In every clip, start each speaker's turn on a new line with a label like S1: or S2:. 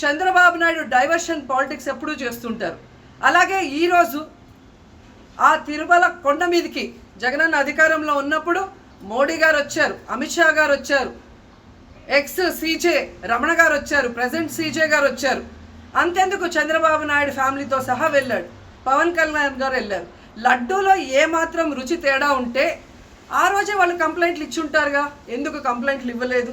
S1: Chandrababu Naidu diversion politics ఎప్పుడూ చేస్తుంటారు. అలాగే ఈరోజు ఆ తిరుమల కొండ మీదకి జగనన్న అధికారంలో ఉన్నప్పుడు మోడీ గారు వచ్చారు అమిత్ షా గారు వచ్చారు ఎక్స్ సీజే రమణ గారు వచ్చారు ప్రజెంట్ సీజే గారు వచ్చారు. అంతెందుకు చంద్రబాబు నాయుడు ఫ్యామిలీతో సహా వెళ్ళాడు పవన్ కళ్యాణ్ గారు వెళ్ళారు. లడ్డూలో ఏ మాత్రం రుచి తేడా ఉంటే ఆ రోజే వాళ్ళు కంప్లైంట్లు ఇచ్చి ఉంటారుగా. ఎందుకు కంప్లైంట్లు ఇవ్వలేదు?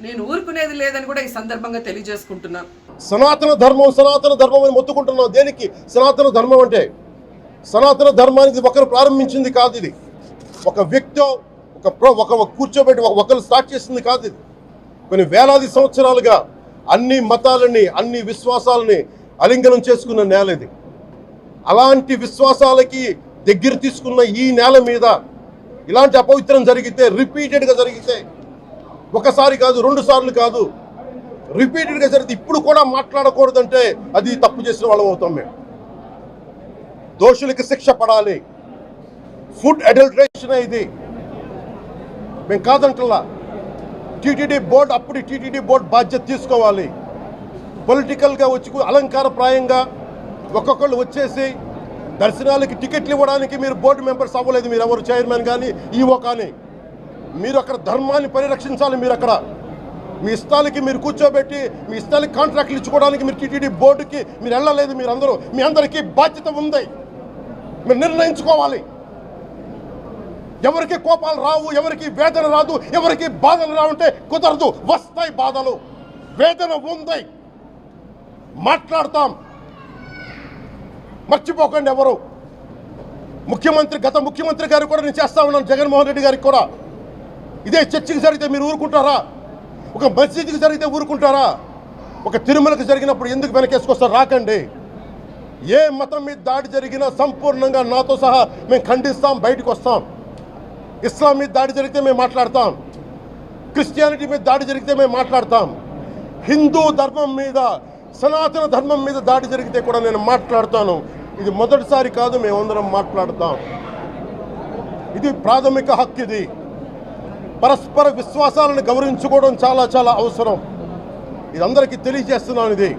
S1: నేను ఊరుకునేది లేదని కూడా ఈ సందర్భంగా తెలియజేసుకుంటున్నాను
S2: సనాతన ధర్మం సనాతన ధర్మం అని మొత్తుకుంటున్నాం దేనికి? సనాతన ధర్మం అంటే? సనాతన ధర్మానికి ఒకరు ప్రారంభించింది కాదు ఇది. ఒక వ్యక్తి ఒక ఒక కూర్చోబెట్టి ఒక- ఒకరు స్టార్ట్ చేసింది కాదు ఇది. కొన్ని వేలాది సంవత్సరాలుగా అన్ని మతాలని అన్ని విశ్వాసాలని అలింగనం చేసుకున్న నేల ఇది. అలాంటి విశ్వాసాలకి దగ్గర తీసుకున్న ఈ నేల మీద ఇలాంటి అపవిత్రం జరిగితే రిపీటెడ్గా జరిగితే ఒకసారి కాదు రెండు సార్లు కాదు. రిపీటెడ్గా జరిగితే ఇప్పుడు కూడా మాట్లాడకూడదంటే అది తప్పు చేసిన వాళ్ళం అవుతాం మేము. దోషులకి శిక్ష పడాలి. ఫుడ్ అడల్ట్రేషన్ ఇది. మేము కాదంటలా టీటీడీ బోర్డు అప్పుడు టీటీడీ బోర్డు బాధ్యత తీసుకోవాలి. పొలిటికల్గా వచ్చి అలంకారప్రాయంగా ఒక్కొక్కళ్ళు వచ్చేసి దర్శనాలకి టికెట్లు ఇవ్వడానికి మీరు బోర్డు మెంబర్స్ అవ్వలేదు మీరు ఎవరు చైర్మన్ కానీ ఈవో కానీ. మీరు అక్కడ ధర్మాన్ని పరిరక్షించాలి మీరు అక్కడ. మీ ఇష్టాలకి మీరు కూర్చోబెట్టి మీ ఇష్టాలకి కాంట్రాక్ట్లు ఇచ్చుకోవడానికి మీరు టీటీడీ బోర్డుకి మీరు వెళ్ళలేదు మీరు అందరూ మీ అందరికీ బాధ్యత ఉంది. మీరు నిర్ణయించుకోవాలి. ఎవరికి కోపాలు రావు ఎవరికి వేదన రాదు ఎవరికి బాధలు రావంటే కుదరదు. వస్తాయి బాధలు. వేదన ఉంది. మాట్లాడతాం. మర్చిపోకండి ఎవరు. ముఖ్యమంత్రి గత ముఖ్యమంత్రి గారు కూడా నేను చేస్తా ఉన్నాను. జగన్మోహన్ రెడ్డి గారికి కూడా. ఇదే చర్చికి జరిగితే మీరు ఊరుకుంటారా? ఒక మసీదుకి జరిగితే ఊరుకుంటారా? ఒక తిరుమలకు జరిగినప్పుడు ఎందుకు వెనకేసుకొస్తారు? రాకండి. ఏ మతం మీద దాడి జరిగినా సంపూర్ణంగా నాతో సహా మేము ఖండిస్తాం బయటకు వస్తాం. ఇస్లాం మీద దాడి జరిగితే మేము మాట్లాడతాం. క్రిస్టియానిటీ మీద దాడి జరిగితే మేము మాట్లాడతాం. హిందూ ధర్మం మీద సనాతన ధర్మం మీద దాడి జరిగితే కూడా నేను మాట్లాడతాను. ఇది మొదటిసారి కాదు మేమందరం మాట్లాడతాం. ఇది ప్రాథమిక హక్కు ఇది. పరస్పర విశ్వాసాలను గౌరవించుకోవడం చాలా చాలా అవసరం. ఇది అందరికీ తెలియజేస్తున్నాను ఇది.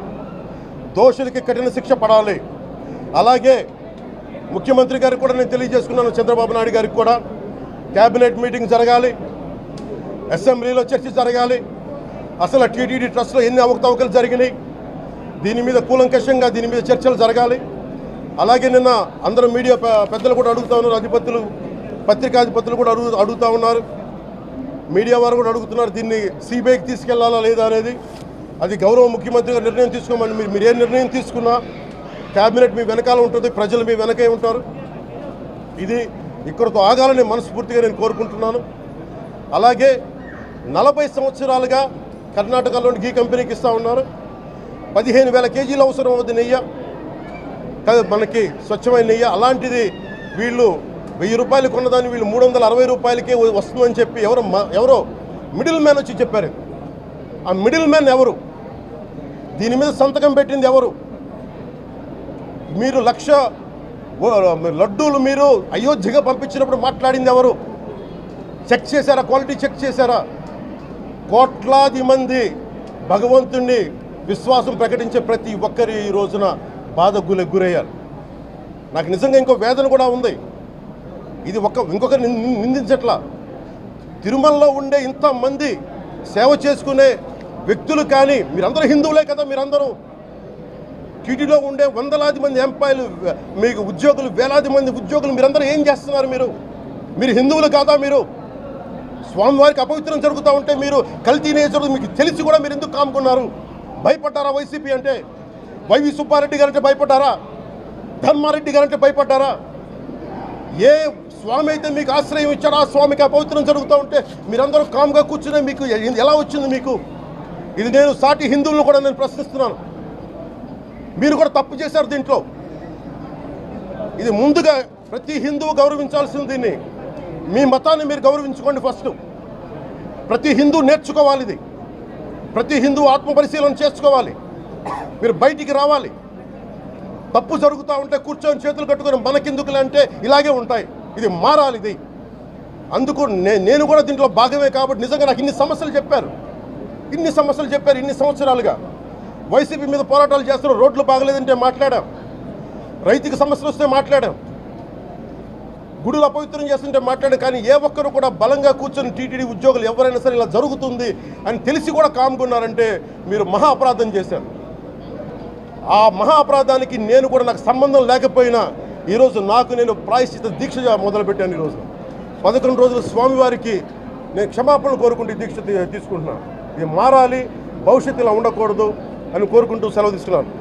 S2: దోషులకి కఠిన శిక్ష పడాలి. అలాగే ముఖ్యమంత్రి గారికి కూడా నేను తెలియజేసుకున్నాను చంద్రబాబు నాయుడు గారికి కూడా. క్యాబినెట్ మీటింగ్ జరగాలి. అసెంబ్లీలో చర్చ జరగాలి. అసలు టీటీడీ ట్రస్ట్లో ఎన్ని అవకతవకలు జరిగినాయి? దీని మీద కూలంకషంగా దీని మీద చర్చలు జరగాలి. అలాగే నిన్న అందరూ మీడియా పెద్దలు కూడా అడుగుతా ఉన్నారు అధిపతులు పత్రికాధిపతులు కూడా అడుగు అడుగుతూ ఉన్నారు. మీడియా వారు కూడా అడుగుతున్నారు దీన్ని సిబిఐకి తీసుకెళ్ళాలా లేదా అనేది. అది గౌరవ ముఖ్యమంత్రి గారు నిర్ణయం తీసుకోమని మీరు మీరు ఏ నిర్ణయం తీసుకున్నా క్యాబినెట్ మీ వెనకాల ఉంటుంది ప్రజలు మీ వెనకే ఉంటారు. ఇది ఇక్కడతో ఆగాలని మనస్ఫూర్తిగా నేను కోరుకుంటున్నాను. అలాగే నలభై సంవత్సరాలుగా కర్ణాటకలోని గీ కంపెనీకి ఇస్తూ ఉన్నారు. పదిహేను వేల కేజీలు అవసరం అవుతుంది నెయ్యి. మనకి స్వచ్ఛమైన నెయ్యి. అలాంటిది వీళ్ళు వెయ్యి రూపాయలు కొన్నదాన్ని వీళ్ళు మూడు వందల అరవై రూపాయలకే వస్తుందని చెప్పి ఎవరో ఎవరో మిడిల్ మ్యాన్ వచ్చి చెప్పారు. ఆ మిడిల్ మ్యాన్ ఎవరు? దీని మీద సంతకం పెట్టింది ఎవరు? మీరు లక్ష లడ్డూలు మీరు అయోధ్యగా పంపించినప్పుడు మాట్లాడింది ఎవరు? చెక్ చేశారా? క్వాలిటీ చెక్ చేశారా? కోట్లాది మంది భగవంతుణ్ణి విశ్వాసం ప్రకటించే ప్రతి ఒక్కరి ఈ రోజున బాధ గురయ్యారు. నాకు నిజంగా ఇంకో వేదన కూడా ఉంది. ఇది ఒక ఇంకొకరిని నిందించట్లా. తిరుమలలో ఉండే ఇంతమంది సేవ చేసుకునే వ్యక్తులు కానీ మీరందరూ హిందువులే కదా మీరందరూ. టీటీలో ఉండే వందలాది మంది ఎంపాయలు మీకు ఉద్యోగులు వేలాది మంది ఉద్యోగులు మీరందరూ ఏం చేస్తున్నారు మీరు? మీరు హిందువులు కాదా మీరు? స్వామివారికి అపవిత్రం జరుగుతూ ఉంటే మీరు కల్తీ నేచర్ మీకు తెలిసి కూడా మీరు ఎందుకు కాముకున్నారు? భయపడ్డారా వైసీపీ అంటే? వైవి సుబ్బారెడ్డి గారంటే భయపడ్డారా? ధర్మారెడ్డి గారంటే భయపడ్డారా? ఏ స్వామి అయితే మీకు ఆశ్రయం ఇచ్చాడు ఆ స్వామికి అపవిత్రం జరుగుతూ ఉంటే మీరందరూ కామ్గా కూర్చునే మీకు ఎలా వచ్చింది మీకు? ఇది నేను సాటి హిందువులను కూడా నేను ప్రశ్నిస్తున్నాను. మీరు కూడా తప్పు చేశారు దీంట్లో. ఇది ముందుగా ప్రతి హిందువు గౌరవించాల్సింది దీన్ని. మీ మతాన్ని మీరు గౌరవించుకోండి ఫస్ట్. ప్రతి హిందూ నేర్చుకోవాలి ఇది. ప్రతి హిందూ ఆత్మ పరిశీలన చేసుకోవాలి. మీరు బయటికి రావాలి. తప్పు జరుగుతూ ఉంటే కూర్చొని చేతులు కట్టుకొని మనకెందుకులే అంటే ఇలాగే ఉంటాయి. ఇది మారాలి ఇది. అందుకు నే- నేను కూడా దీంట్లో భాగమే కాబట్టి నిజంగా నాకు ఇన్ని సమస్యలు చెప్పారు. ఇన్ని సమస్యలు చెప్పారు ఇన్ని సంవత్సరాలుగా. వైసీపీ మీద పోరాటాలు చేస్తున్నారు రోడ్లు బాగలేదంటే మాట్లాడాం. రైతుకి సమస్యలు వస్తే మాట్లాడాం. గుడులు అపవిత్రం చేస్తుంటే మాట్లాడాం. కానీ ఏ ఒక్కరు కూడా బలంగా కూర్చొని టీటీడీ ఉద్యోగులు ఎవరైనా సరే ఇలా జరుగుతుంది అని తెలిసి కూడా కామ్కున్నారంటే మీరు మహా అపరాధం చేశారు. ఆ మహా అపరాధానికి నేను కూడా నాకు సంబంధం లేకపోయినా ఈరోజు నాకు నేను ప్రాయశ్చిత దీక్ష మొదలుపెట్టాను ఈరోజు పదకొండు రోజులు స్వామివారికి నేను క్షమాపణలు కోరుకుంటూ ఈ దీక్ష తీసుకుంటున్నాను. ఇది మారాలి భవిష్యత్తు ఇలా ఉండకూడదు అని కోరుకుంటూ సెలవు తీసుకున్నాను.